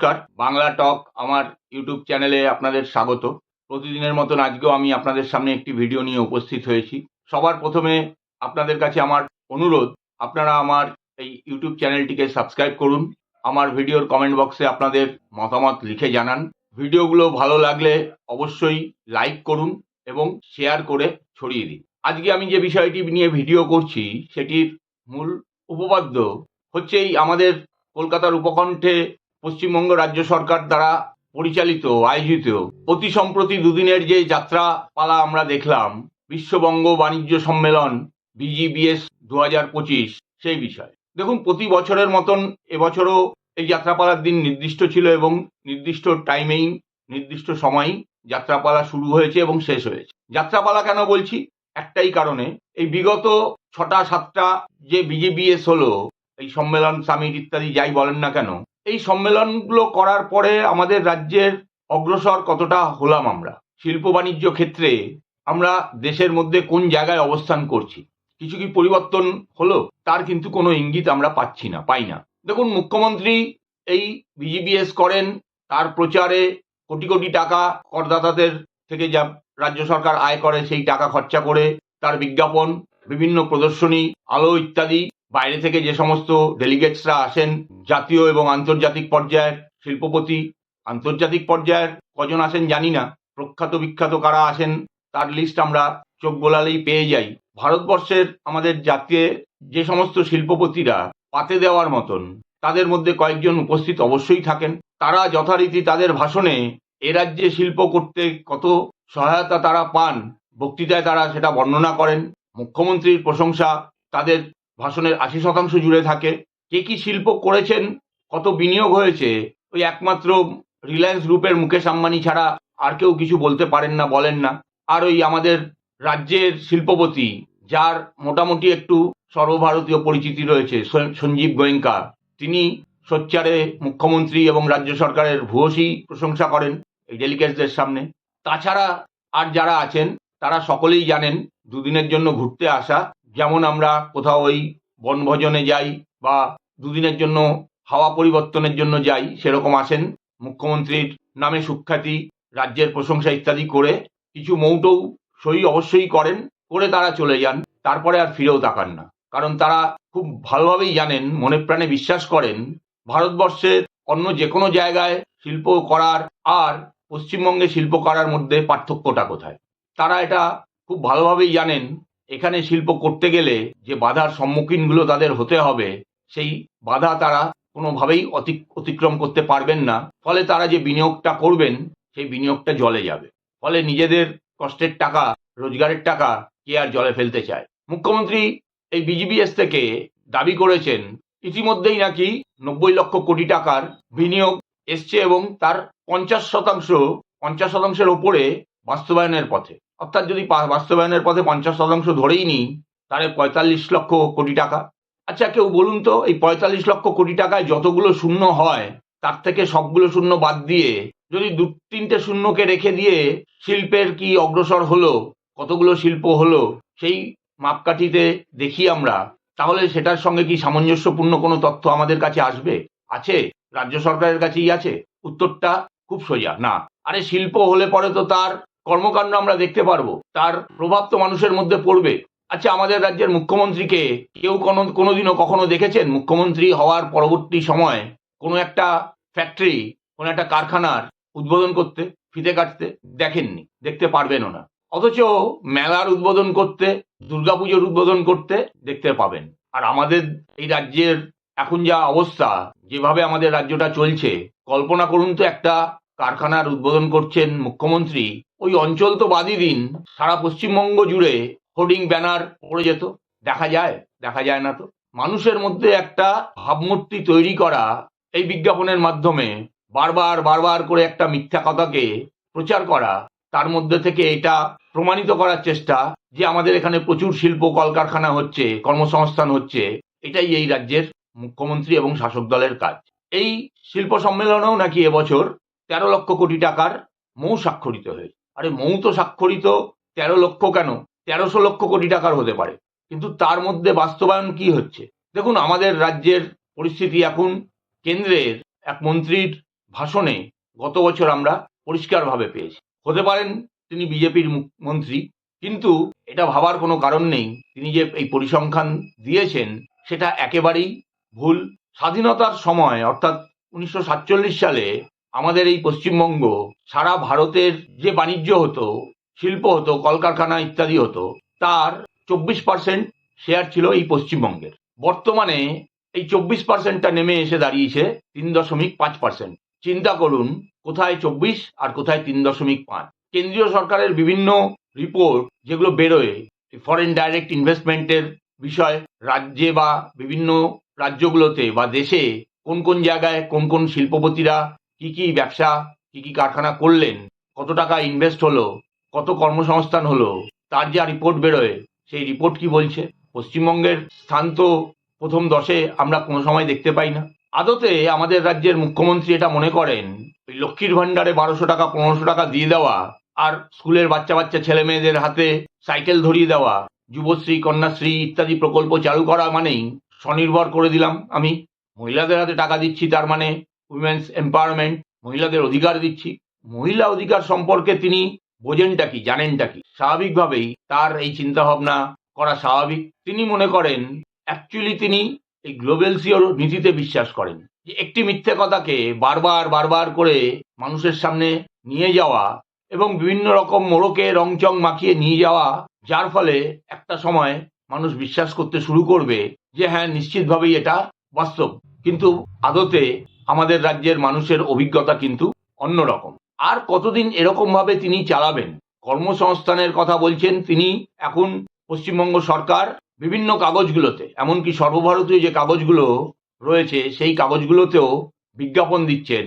নমস্কার। বাংলা টক আমার ইউটিউব চ্যানেলে আপনাদের স্বাগত। প্রতিদিনের মতন আজকেও আমি আপনাদের সামনে একটি ভিডিও নিয়ে উপস্থিত হয়েছি। সবার প্রথমে আপনাদের কাছে আমার অনুরোধ, আপনারা আমার এই ইউটিউব চ্যানেলটিকে সাবস্ক্রাইব করুন। আমার ভিডিওর কমেন্ট বক্সে আপনাদের মতামত লিখে জানান। ভিডিওগুলো ভালো লাগলে অবশ্যই লাইক করুন এবং শেয়ার করে ছড়িয়ে দিন। আজকে আমি যে বিষয়টি নিয়ে ভিডিও করছি, সেটির মূল উপপাদ্য হচ্ছে এই আমাদের কলকাতার উপকণ্ঠে পশ্চিমবঙ্গ রাজ্য সরকার দ্বারা পরিচালিত, আয়োজিত। অতি সম্প্রতি দুদিনের যে যাত্রা পালা আমরা দেখলাম, বিশ্ববঙ্গ বাণিজ্য সম্মেলন, বিজিবিএস দু হাজার পঁচিশ, সেই বিষয়। দেখুন, প্রতি বছরের মতন এবছরও এই যাত্রাপালার দিন নির্দিষ্ট ছিল এবং নির্দিষ্ট টাইমেই, নির্দিষ্ট সময়ই যাত্রাপালা শুরু হয়েছে এবং শেষ হয়েছে। যাত্রাপালা কেন বলছি? একটাই কারণে, এই বিগত ছটা সাতটা যে বিজেবিএস হলো, এই সম্মেলন, সামিট ইত্যাদি যাই বলেন না কেন এই সম্মেলনগুলো করার পরে আমাদের রাজ্যের অগ্রসর কতটা হলাম আমরা? শিল্প বাণিজ্য ক্ষেত্রে আমরা দেশের মধ্যে কোন জায়গায় অবস্থান করছি? কিছু কি পরিবর্তন হলো? তার কিন্তু কোনো ইঙ্গিত আমরা পাচ্ছি না, পাই না। দেখুন, মুখ্যমন্ত্রী এই বিজিবিএস করেন, তার প্রচারে কোটি কোটি টাকা করদাতাদের থেকে যা রাজ্য সরকার আয় করে সেই টাকা খরচা করে তার বিজ্ঞাপন, বিভিন্ন প্রদর্শনী, আলো ইত্যাদি বাইরে থেকে যে সমস্ত ডেলিগেটসরা আসেন, জাতীয় এবং আন্তর্জাতিক পর্যায়ের শিল্পপতি, আন্তর্জাতিক পর্যায়ের কজন আসেন জানি না, প্রখ্যাত, বিখ্যাত কারা আসেন তার লিস্ট আমরা চোখ গোলালেই পেয়ে যাই। ভারতবর্ষের আমাদের জাতীয় যে সমস্ত শিল্পপতিরা পাতে দেওয়ার মতন, তাদের মধ্যে কয়েকজন উপস্থিত অবশ্যই থাকেন। তারা যথারীতি তাদের ভাষণে এ রাজ্যে শিল্প করতে কত সহায়তা তারা পান, বক্তৃতায় তারা সেটা বর্ণনা করেন। মুখ্যমন্ত্রীর প্রশংসা তাদের ভাষণের আশি শতাংশ জুড়ে থাকে। কে কি শিল্প করেছেন, কত বিনিয়োগ হয়েছে, ওই একমাত্র রিলায়েন্স গ্রুপের মুকেশ আম্বানি ছাড়া আর কেউ কিছু বলতে পারেন না, বলেন না। আর ওই আমাদের রাজ্যের শিল্পপতি, যার মোটামুটি একটু সর্বভারতীয় পরিচিতি রয়েছে সঞ্জীব গোয়েঙ্কা, তিনি সোচ্চারে মুখ্যমন্ত্রী এবং রাজ্য সরকারের ভূয়সী প্রশংসা করেন এই ডেলিগেটসদের সামনে। তাছাড়া আর যারা আছেন, তারা সকলেই জানেন, দুদিনের জন্য ঘুরতে আসা যেমন আমরা কোথাও ওই বনভোজনে যাই বা দুদিনের জন্য হাওয়া পরিবর্তনের জন্য যাই, সেরকম আসেন মুখ্যমন্ত্রীর নামে সুখ্যাতি, রাজ্যের প্রশংসা ইত্যাদি করে কিছু মৌটৌ সই অবশ্যই করেন, করে তারা চলে যান, তারপরে আর ফিরেও তাকান না। কারণ তারা খুব ভালোভাবেই জানেন, মনে প্রাণে বিশ্বাস করেন ভারতবর্ষের অন্য যে কোনো জায়গায় শিল্প করার আর পশ্চিমবঙ্গে শিল্প করার মধ্যে পার্থক্যটা কোথায়? তারা এটা খুব ভালোভাবেই জানেন এখানে শিল্প করতে গেলে যে বাধার সম্মুখীনগুলো তাদের হতে হবে, সেই বাধা তারা কোনোভাবেই অতি, অতিক্রম করতে পারবেন না। ফলে তারা যে বিনিয়োগটা করবেন, সেই বিনিয়োগটা জলে যাবে। ফলে নিজেদের কষ্টের টাকা, রোজগারের টাকা কে আর জলে ফেলতে চায়? মুখ্যমন্ত্রী এই বিজিবিএস থেকে দাবি করেছেন, ইতিমধ্যেই নাকি নব্বই লক্ষ কোটি টাকার বিনিয়োগ এসছে এবং তার পঞ্চাশ শতাংশ, পঞ্চাশ শতাংশের ওপরে বাস্তবায়নের পথে। অর্থাৎ যদি বাস্তবায়নের পথে পঞ্চাশ শতাংশ ধরেই নিই, তাহলে পঁয়তাল্লিশ লক্ষ কোটি টাকা। আচ্ছা কেউ বলুন তো, এই পঁয়তাল্লিশ লক্ষ কোটি টাকায় যতগুলো শূন্য হয়, তার থেকে সবগুলো শূন্য বাদ দিয়ে যদি দু, তিনটে শূন্যকে রেখে দিয়ে শিল্পের কি অগ্রসর হলো, কতগুলো শিল্প হলো, সেই মাপকাঠিতে দেখি আমরা, তাহলে সেটার সঙ্গে কি সামঞ্জস্যপূর্ণ কোনো তথ্য আমাদের কাছে আসবে? আছে, রাজ্য সরকারের কাছেই আছে। উত্তরটা খুব সোজা, না। আরে, শিল্প হলে পরে তো তার কর্মকাণ্ড আমরা দেখতে পারব। তার প্রভাব তো মানুষের মধ্যে পড়বে। আচ্ছা আমাদের রাজ্যের মুখ্যমন্ত্রীকে কেউ কোনো, কোনোদিনও কখনো দেখেছেন? মুখ্যমন্ত্রী হওয়ার পরবর্তী সময় কোনো একটা ফ্যাক্টরি কোনো একটা কারখানার উদ্বোধন করতে, ফিতে কাটতে দেখেননি, দেখতে পারবেনও না। অথচ মেলার উদ্বোধন করতে, দুর্গাপুজোর উদ্বোধন করতে দেখতে পাবেন। আর আমাদের এই রাজ্যের এখন যা অবস্থা, যেভাবে আমাদের রাজ্যটা চলছে, কল্পনা করুন তো একটা কারখানার উদ্বোধন করছেন মুখ্যমন্ত্রী ওই অঞ্চল তো বাদই দিন। সারা পশ্চিমবঙ্গ জুড়ে হোর্ডিং ব্যানার পড়ে যেত। দেখা যায় দেখা যায় না তো। মানুষের মধ্যে একটা ভাবমূর্তি তৈরি করা এই বিজ্ঞাপনের মাধ্যমে বারবার বারবার করে একটা মিথ্যা কথাকে প্রচার করা, তার মধ্যে থেকে এটা প্রমাণিত করার চেষ্টা যে আমাদের এখানে প্রচুর শিল্প কলকারখানা হচ্ছে, কর্মসংস্থান হচ্ছে, এটাই এই রাজ্যের মুখ্যমন্ত্রী এবং শাসক দলের কাজ। এই শিল্প সম্মেলনেও নাকি এবছর তেরো লক্ষ কোটি টাকার মৌ স্বাক্ষরিত হয়েছে। আরে মৌ তো স্বাক্ষরিত তেরো লক্ষ কেন? তেরোশো লক্ষ কোটি টাকার হতে পারে। কিন্তু তার মধ্যে বাস্তবায়ন কি হচ্ছে? দেখুন, আমাদের রাজ্যের পরিস্থিতি এখন কেন্দ্রের এক মন্ত্রীর ভাষণে গত বছর আমরা পরিষ্কারভাবে পেয়েছি। হতে পারেন তিনি বিজেপির মন্ত্রী, কিন্তু এটা ভাবার কোনো কারণ নেই। তিনি যে এই পরিসংখ্যান দিয়েছেন, সেটা একেবারেই ভুল। স্বাধীনতার সময়, অর্থাৎ উনিশশো সাতচল্লিশ সালে আমাদের এই পশ্চিমবঙ্গ সারা ভারতের যে বাণিজ্য হতো, শিল্প হতো, কলকারখানা ইত্যাদি হতো, তার চব্বিশ পার্সেন্ট শেয়ার ছিল এই পশ্চিমবঙ্গের। বর্তমানে এই চব্বিশ পার্সেন্টটা নেমে এসে দাঁড়িয়েছে তিন দশমিক পাঁচ পার্সেন্ট চিন্তা করুন, কোথায় চব্বিশ আর কোথায় তিন দশমিক পাঁচ। কেন্দ্রীয় সরকারের বিভিন্ন রিপোর্ট যেগুলো বেরোয় ফরেন ডাইরেক্ট ইনভেস্টমেন্টের বিষয়, রাজ্যে বা বিভিন্ন রাজ্যগুলোতে বা দেশে কোন কোন জায়গায় কোন কোন শিল্পপতিরা কি কি ব্যবসা, কি কি কারখানা করলেন, কত টাকা ইনভেস্ট হলো, কত কর্মসংস্থান হলো, তার যা রিপোর্ট বেরোয়, সেই রিপোর্ট কি বলছে? পশ্চিমবঙ্গের স্থান তো প্রথম দশে আমরা কোনো সময় দেখতে পাই না। আদতে আমাদের রাজ্যের মুখ্যমন্ত্রী এটা মনে করেন, ওই লক্ষ্মীর ভাণ্ডারে বারোশো টাকা, পনেরোশো টাকা দিয়ে দেওয়া, আর স্কুলের বাচ্চা বাচ্চা ছেলে মেয়েদের হাতে সাইকেল ধরিয়ে দেওয়া, যুবশ্রী, কন্যাশ্রী ইত্যাদি প্রকল্প চালু করা মানেই স্বনির্ভর করে দিলাম আমি। মহিলাদের হাতে টাকা দিচ্ছি তার মানে উইমেন্স এম্পাওয়ারমেন্ট মহিলাদের অধিকার দিচ্ছি। মহিলা অধিকার সম্পর্কে তিনি বোঝেনটা কি, জানেনটা কি? স্বাভাবিকভাবেই তার এই চিন্তা ভাবনা করা স্বাভাবিক। তিনি মনে করেন অ্যাকচুয়ালি তিনি এই গ্লোবাল সিওর নীতিতে বিশ্বাস করেন যে একটি মিথ্যে কথাকে বারবার বারবার করে মানুষের সামনে নিয়ে যাওয়া এবং বিভিন্ন রকম মোড়কে রংচং মাখিয়ে নিয়ে যাওয়া, যার ফলে একটা সময় মানুষ বিশ্বাস করতে শুরু করবে যে হ্যাঁ নিশ্চিতভাবেই এটা বাস্তব। কিন্তু আদতে আমাদের রাজ্যের মানুষের অভিজ্ঞতা কিন্তু অন্যরকম। আর কতদিন এরকম ভাবে তিনি চালাবেন? কর্মসংস্থানের কথা বলছেন তিনি, এখন পশ্চিমবঙ্গ সরকার বিভিন্ন কাগজগুলোতে, এমনকি সর্বভারতীয় যে কাগজগুলো রয়েছে, সেই কাগজগুলোতেও বিজ্ঞাপন দিচ্ছেন।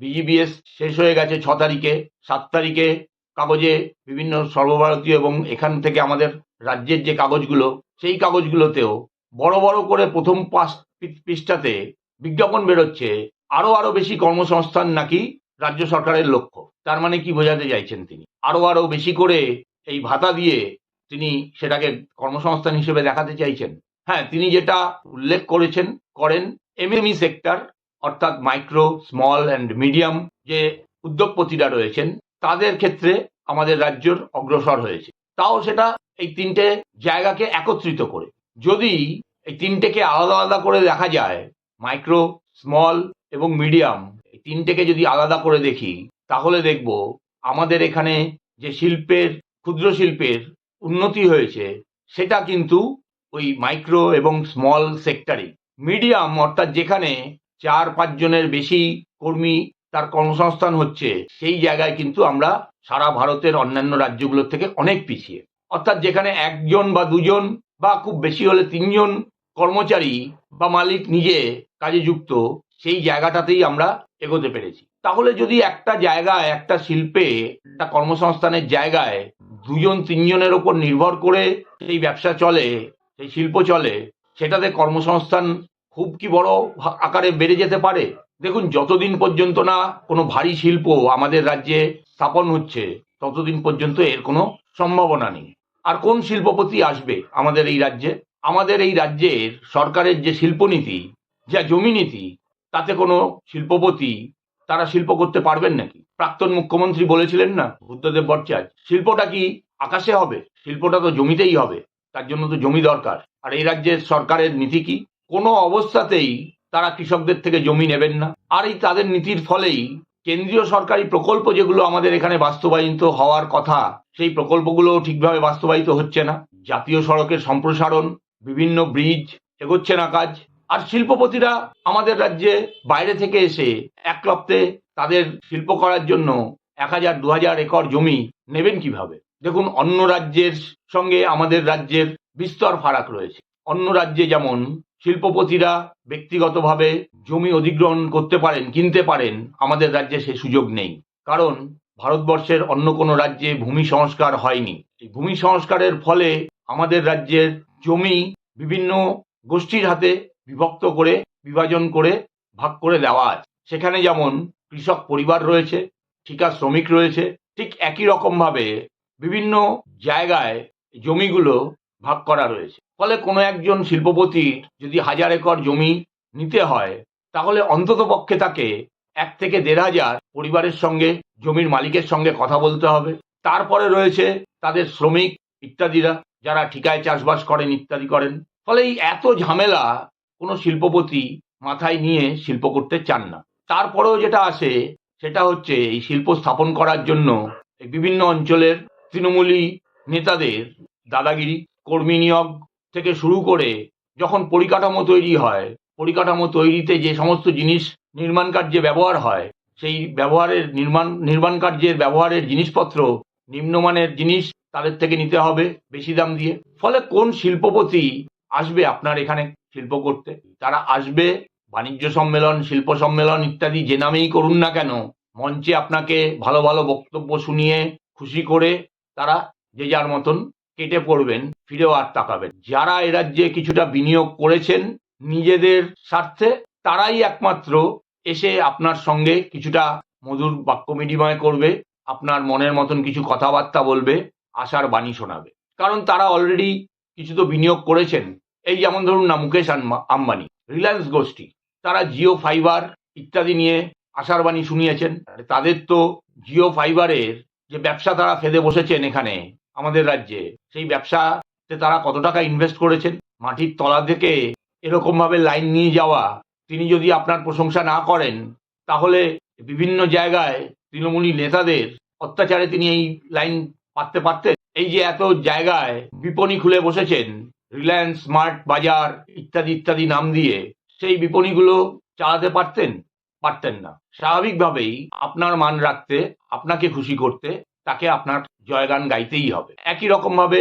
বিজিবিএস শেষ হয়ে গেছে ছ তারিখে, সাত তারিখে কাগজে বিভিন্ন সর্বভারতীয় এবং এখান থেকে আমাদের রাজ্যের যে কাগজগুলো, সেই কাগজগুলোতেও বড় বড় করে প্রথম পাঁচ পৃষ্ঠাতে বিজ্ঞাপন বেরোচ্ছে আরও আরও বেশি কর্মসংস্থান নাকি রাজ্য সরকারের লক্ষ্য? তার মানে কি বোঝাতে চাইছেন তিনি? আরও আরও বেশি করে এই ভাতা দিয়ে তিনি সেটাকে কর্মসংস্থান হিসেবে দেখাতে চাইছেন? হ্যাঁ তিনি যেটা উল্লেখ করেছেন, করেন এমএমই সেক্টর অর্থাৎ মাইক্রো স্মল অ্যান্ড মিডিয়াম যে উদ্যোগপতিরা রয়েছেন, তাদের ক্ষেত্রে আমাদের রাজ্যর অগ্রসর হয়েছে। তাও সেটা এই তিনটে জায়গাকে একত্রিত করে। যদি এই তিনটেকে আলাদা আলাদা করে দেখা যায় মাইক্রো স্মল এবং মিডিয়াম, এই তিনটেকে যদি আলাদা করে দেখি, তাহলে দেখব আমাদের এখানে যে শিল্পের, ক্ষুদ্র শিল্পের উন্নতি হয়েছে, সেটা কিন্তু ওই মাইক্রো এবং স্মল সেক্টরে মিডিয়াম, অর্থাৎ যেখানে চার পাঁচজনের বেশি কর্মী তার কর্মসংস্থান হচ্ছে, সেই জায়গায় কিন্তু আমরা সারা ভারতের অন্যান্য রাজ্যগুলোর থেকে অনেক পিছিয়ে। অর্থাৎ যেখানে একজন বা দুজন বা খুব বেশি হলে তিনজন কর্মচারী বা মালিক নিজে কাজে যুক্ত সেই জায়গাটাতেই আমরা এগোতে পেরেছি। তাহলে যদি একটা জায়গায়, একটা শিল্পে, একটা কর্মসংস্থানের জায়গায় দুজন, তিনজনের ওপর নির্ভর করে সেই ব্যবসা চলে, সেই শিল্প চলে, সেটাতে কর্মসংস্থান খুব কি বড় আকারে বেড়ে যেতে পারে? দেখুন, যতদিন পর্যন্ত না কোনো ভারী শিল্প আমাদের রাজ্যে স্থাপন হচ্ছে, ততদিন পর্যন্ত এর কোনো সম্ভাবনা নেই। আর কোন শিল্পপতি আসবে আমাদের এই রাজ্যে? আমাদের এই রাজ্যের সরকারের যে শিল্পনীতি, যা জমি নীতি তাতে কোনো শিল্পপতি তারা শিল্প করতে পারবেন নাকি? প্রাক্তন মুখ্যমন্ত্রী বলেছিলেন না, বুদ্ধদেব ভট্টাচার্য, শিল্পটা কি আকাশে হবে? শিল্পটা তো জমিতেই হবে, তার জন্য তো জমি দরকার। আর এই রাজ্যের সরকারের নীতি কি? কোনো অবস্থাতেই তারা কৃষকদের থেকে জমি নেবেন না। আর এই তাদের নীতির ফলেই কেন্দ্রীয় সরকারি প্রকল্প যেগুলো আমাদের এখানে বাস্তবায়িত হওয়ার কথা, সেই প্রকল্পগুলো ঠিকভাবে বাস্তবায়িত হচ্ছে না। জাতীয় সড়কের সম্প্রসারণ, বিভিন্ন ব্রিজ, এগোচ্ছে না কাজ। আর শিল্পপতিরা আমাদের রাজ্যে বাইরে থেকে এসে এক লপ্তে তাদের শিল্প করার জন্য এক হাজার, দু হাজার একর জমি নেবেন কীভাবে? দেখুন, অন্য রাজ্যের সঙ্গে আমাদের রাজ্যের বিস্তর ফারাক রয়েছে। অন্য রাজ্যে যেমন শিল্পপতিরা ব্যক্তিগতভাবে জমি অধিগ্রহণ করতে পারেন, কিনতে পারেন, আমাদের রাজ্যে সে সুযোগ নেই। কারণ ভারতবর্ষের অন্য কোনো রাজ্যে ভূমি সংস্কার হয়নি। এই ভূমি সংস্কারের ফলে আমাদের রাজ্যের জমি বিভিন্ন গোষ্ঠীর হাতে বিভক্ত করে, বিভাজন করে, ভাগ করে দেওয়া আছে। সেখানে যেমন কৃষক পরিবার রয়েছে, ঠিকা শ্রমিক রয়েছে, ঠিক একই রকমভাবে বিভিন্ন জায়গায় জমিগুলো ভাগ করা রয়েছে। ফলে কোনো একজন শিল্পপতির যদি হাজার একর জমি নিতে হয়, তাহলে অন্তত পক্ষে তাকে এক থেকে দেড় হাজার পরিবারের সঙ্গে, জমির মালিকের সঙ্গে কথা বলতে হবে। তারপরে রয়েছে তাদের শ্রমিক ইত্যাদিরা, যারা ঠিকায় চাষবাস করেন ইত্যাদি করেন। ফলে এই এত ঝামেলা কোনো শিল্পপতি মাথায় নিয়ে শিল্প করতে চান না। তারপরেও যেটা আসে, সেটা হচ্ছে এই শিল্প স্থাপন করার জন্য বিভিন্ন অঞ্চলের তৃণমূলী নেতাদের দাদাগিরি, কর্মী নিয়োগ থেকে শুরু করে যখন পরিকাঠামো তৈরি হয়, পরিকাঠামো তৈরিতে যে সমস্ত জিনিস নির্মাণ কার্যে ব্যবহার হয়, সেই ব্যবহারের নির্মাণ নির্মাণ কার্যের ব্যবহারের জিনিসপত্র নিম্নমানের জিনিস তাদের থেকে নিতে হবে বেশি দাম দিয়ে। ফলে কোন শিল্পপতি আসবে আপনার এখানে শিল্প করতে। তারা আসবে, বাণিজ্য সম্মেলন, শিল্প সম্মেলন ইত্যাদি যে নামেই করুন না কেন, মঞ্চে আপনাকে ভালো ভালো বক্তব্য শুনিয়ে খুশি করে তারা যে যার মতন কেটে পড়বেন, ফিরেও আর তাকাবেন। যারা এ রাজ্যে কিছুটা বিনিয়োগ করেছেন নিজেদের স্বার্থে, তারাই একমাত্র এসে আপনার সঙ্গে কিছুটা মধুর বাক্য বিনিময় করবে, আপনার মনের মতন কিছু কথাবার্তা বলবে, আশার বাণী শোনাবে। কারণ তারা অলরেডি কিছু তো বিনিয়োগ করেছেন এই যেমন ধরুন না মুকেশ আম্বা- আম্বানি, রিলায়েন্স গোষ্ঠী, তারা জিও ফাইবার ইত্যাদি নিয়ে আশার বাণী শুনিয়েছেন। তাদের তো জিও ফাইবারের যে ব্যবসা তারা ফেদে বসেছেন এখানে, আমাদের রাজ্যে, সেই ব্যবসাতে তারা কত টাকা ইনভেস্ট করেছেন? মাটির তলা থেকে এরকম ভাবে লাইন নিয়ে যাওয়া, তিনি যদি আপনার প্রশংসা না করেন, তাহলে বিভিন্ন জায়গায় তৃণমূলী নেতাদের অত্যাচারে তিনি এই লাইন পাততে পারতেন। এই যে এত জায়গায় বিপণী খুলে বসেছেন রিলায়েন্স স্মার্ট বাজার ইত্যাদি ইত্যাদি নাম দিয়ে সেই বিপণীগুলো চালাতে পারতেন? পারতেন না। স্বাভাবিকভাবেই আপনার মান রাখতে, আপনাকে খুশি করতে তাকে আপনার জয়গান গাইতেই হবে। একই রকম ভাবে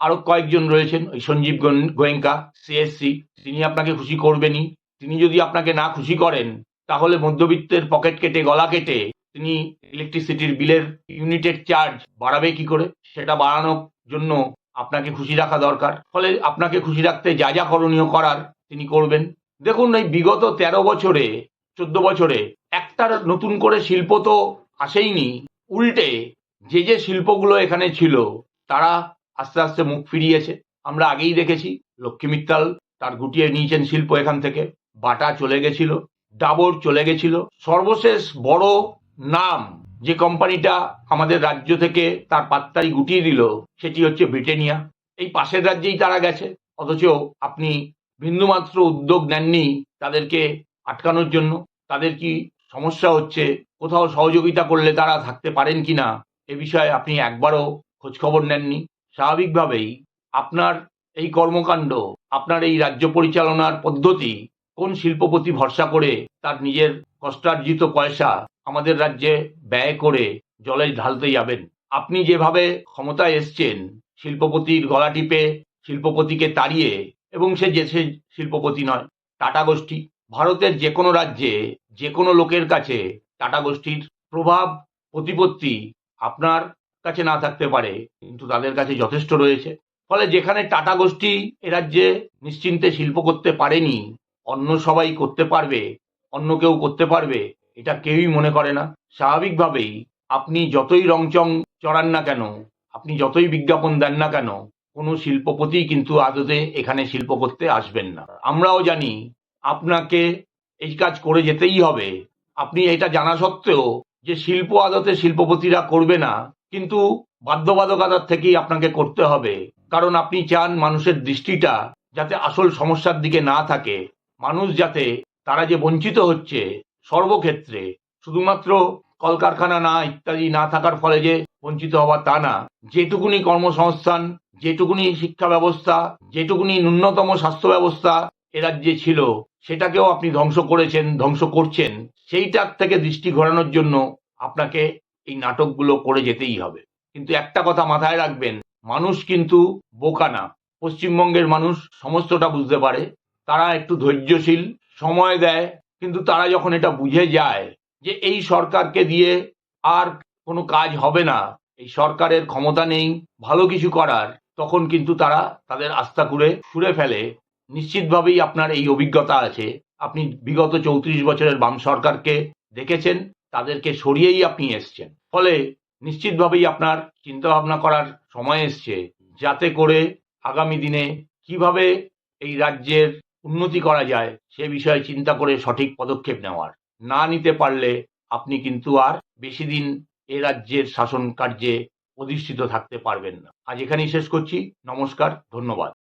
আরও কয়েকজন রয়েছেন, ওই সঞ্জীব গোয়েঙ্কা সিএসসি তিনি আপনাকে খুশি করবেনই। তিনি যদি আপনাকে না খুশি করেন, তাহলে মধ্যবিত্তের পকেট কেটে, গলা কেটে তিনি ইলেকট্রিসিটির বিলের ইউনিটের চার্জ বাড়াবে কি করে? সেটা বাড়ানোর জন্য আপনাকে খুশি রাখা দরকার। ফলে আপনাকে খুশি রাখতে যা যা করণীয় করার তিনি করবেন। দেখুন, এই বিগত তেরো বছরে, চোদ্দ বছরে একটার নতুন করে শিল্প তো আসেইনি। উল্টে যে যে শিল্পগুলো এখানে ছিল, তারা আস্তে আস্তে মুখ ফিরিয়েছে। আমরা আগেই দেখেছি, লক্ষ্মী মিত্তাল তার গুটিয়ে নিয়েছেন শিল্প এখান থেকে। বাটা চলে গেছিল, ডাবর চলে গেছিল। সর্বশেষ বড় নাম যে কোম্পানিটা আমাদের রাজ্য থেকে তার পাত্তারি গুটিয়ে দিল, সেটি হচ্ছে ব্রিটেনিয়া। এই পাশের রাজ্যেই তারা গেছে। অথচ আপনি বিন্দুমাত্র উদ্যোগ নেননি তাদেরকে আটকানোর জন্য। তাদের কি সমস্যা হচ্ছে? কোথাও সহযোগিতা করলে তারা থাকতে পারেন কি না? এ বিষয়ে আপনি একবারও খোঁজখবর নেননি। স্বাভাবিকভাবেই আপনার এই কর্মকাণ্ড, আপনার এই রাজ্য পরিচালনার পদ্ধতি কোন শিল্পপতি ভরসা করে তার নিজের কষ্টার্জিত পয়সা আমাদের রাজ্যে ব্যয় করে জলে ঢালতে যাবেন। আপনি যেভাবে ক্ষমতায় এসছেন, শিল্পপতির গলা টিপে, শিল্পপতিকে তাড়িয়ে, এবং সে যে, সে শিল্পপতি নয়, টাটা গোষ্ঠী। ভারতের যে কোনো রাজ্যে যে কোনো লোকের কাছে টাটা গোষ্ঠীর প্রভাব, প্রতিপত্তি আপনার কাছে না থাকতে পারে, কিন্তু তাদের কাছে যথেষ্ট রয়েছে। ফলে যেখানে টাটা গোষ্ঠী এ রাজ্যে নিশ্চিন্তে শিল্প করতে পারেনি, অন্য সবাই করতে পারবে, অন্য কেউ করতে পারবে এটা কেউই মনে করে না। স্বাভাবিকভাবেই আপনি যতই রংচং চড়ান না কেন, আপনি যতই বিজ্ঞাপন দেন না কেন, কোনো শিল্পপতি কিন্তু আদতে এখানে শিল্প করতে আসবেন না। আমরাও জানি আপনাকে এই কাজ করে যেতেই হবে। আপনি এটা জানা সত্ত্বেও যে শিল্প আদতে শিল্পপতিরা করবে না, কিন্তু বাধ্যবাধকতার থেকেই আপনাকে করতে হবে। কারণ আপনি চান মানুষের দৃষ্টিটা যাতে আসল সমস্যার দিকে না থাকে। মানুষ যাতে তারা যে বঞ্চিত হচ্ছে সর্বক্ষেত্রে শুধুমাত্র কলকারখানা না, ইত্যাদি না থাকার ফলে যে বঞ্চিত হওয়া তা না। যেটুকুনি কর্মসংস্থান, যেটুকুনি শিক্ষা ব্যবস্থা, যেটুকুনি ন্যূনতম স্বাস্থ্য ব্যবস্থা এ রাজ্যে ছিল, সেটাকেও আপনি ধ্বংস করেছেন, ধ্বংস করছেন, সেইটার থেকে দৃষ্টি ঘোরানোর জন্য আপনাকে এই নাটকগুলো করে যেতেই হবে। কিন্তু একটা কথা মাথায় রাখবেন, মানুষ কিন্তু বোকা না। পশ্চিমবঙ্গের মানুষ সমস্তটা বুঝতে পারে। তারা একটু ধৈর্যশীল, সময় দেয় কিন্তু তারা যখন এটা বুঝে যায় যে এই সরকারকে দিয়ে আর কোনো কাজ হবে না, এই সরকারের ক্ষমতা নেই, ভালো কিছু করার, তখন কিন্তু তারা তাদের আস্থা করে সুরে ফেলে। নিশ্চিতভাবেই আপনার এই অভিজ্ঞতা আছে। আপনি বিগত চৌত্রিশ বছরের বাম সরকারকে দেখেছেন, তাদেরকে সরিয়েই আপনি এসছেন। ফলে নিশ্চিতভাবেই আপনার চিন্তা ভাবনা করার সময় এসছে। যাতে করে আগামী দিনে কীভাবে এই রাজ্যের উন্নতি করা যায়, সে বিষয়ে চিন্তা করে সঠিক পদক্ষেপ নেওয়ার। না নিতে পারলে আপনি কিন্তু আর বেশি দিন এ রাজ্যের শাসন কার্যে অধিষ্ঠিত থাকতে পারবেন না। আজ এখানেই শেষ করছি। নমস্কার, ধন্যবাদ।